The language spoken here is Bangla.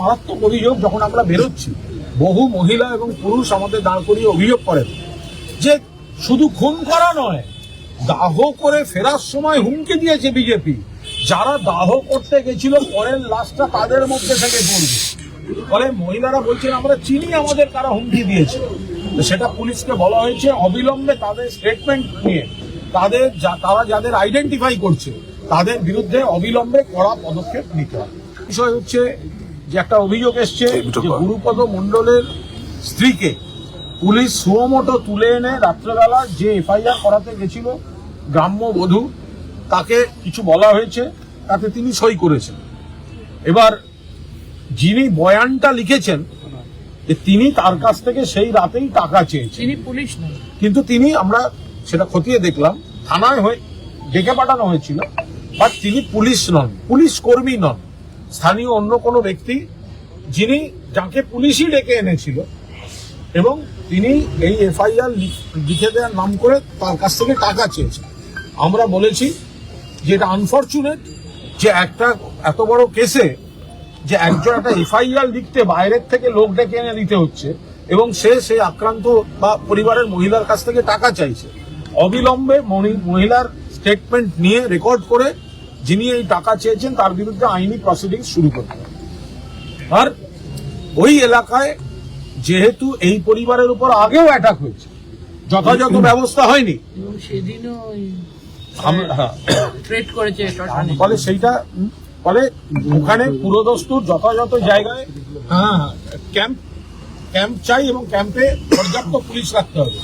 মারাত্মক অভিযোগ যখন আমরা বেরোচ্ছি, বহু মহিলা এবং পুরুষ আমাদের দাঁড় করিয়ে অভিযোগ করেন যে শুধু খুন করা নয়, দাহ করে ফেরার সময় হুমকি দিয়েছে বিজেপি। যারা দাহ করতে গেছিল, পরের লাশটা তাদের মধ্যে থেকে পড়বে ফলে মহিলারা বলছেন, আমরা চিনি আমাদের কারা হুমকি দিয়েছে। সেটা পুলিশকে বলা হয়েছে অবিলম্বে তাদের স্টেটমেন্ট নিয়ে। তাদের তারা যাদের আইডেন্টিফাই করছে, তাদের বিরুদ্ধে অবিলম্বে কড়া পদক্ষেপ নিতে হবে। বিষয় হচ্ছে যে একটা অভিযোগ এসছে যে গুরুপদ মণ্ডলের স্ত্রীকে পুলিশ সুমোটো তুলে এনে রাত্রেবেলা যে এফআইআর করাতে গেছিল গ্রাম্য বধূ তাকে কিছু বলা হয়েছে তাতে তিনি সই করেছেন। এবার যিনি বয়ানটা লিখেছেন যে তিনি তার কাছ থেকে সেই রাতেই টাকা চেয়েছেন। তিনি পুলিশ কিন্তু তিনি আমরা সেটা খতিয়ে দেখলাম থানায় হয়ে ডেকে পাঠানো হয়েছিল বাট তিনি পুলিশ নন পুলিশ কর্মী নন। স্থানীয় অন্য কোনো ব্যক্তি যিনি যাকে পুলিশই ডেকে এনেছিল এবং তিনি এই এফআইআর লিখে দেওয়ার নাম করে তার কাছ থেকে টাকা চেয়েছেন। আমরা বলেছি যে এটা আনফর্চুনেট যে একটা এত বড় কেসে যে একজন একটা এফআইআর লিখতে বাইরের থেকে লোক ডেকে এনে দিতে হচ্ছে এবং সে সে আক্রান্ত বা পরিবারের মহিলার কাছ থেকে টাকা চাইছে। অবিলম্বে মহিলার স্টেটমেন্ট নিয়ে রেকর্ড করে যিনি এই টাকা চেয়েছেন তার বিরুদ্ধে আইনি প্রসিডিং শুরু করতে হবে। আর ওই এলাকায় যেহেতু এই পরিবারের উপর আগেও অ্যাটাক হয়েছে যথাযথ ব্যবস্থা হয়নি। হ্যাঁ। ফলে সেইটা ফলে ওখানে পুরোদস্তুর যথাযথ জায়গায় হ্যাঁ ক্যাম্প ক্যাম্প চাই এবং ক্যাম্পে পর্যাপ্ত পুলিশ রাখতে হবে।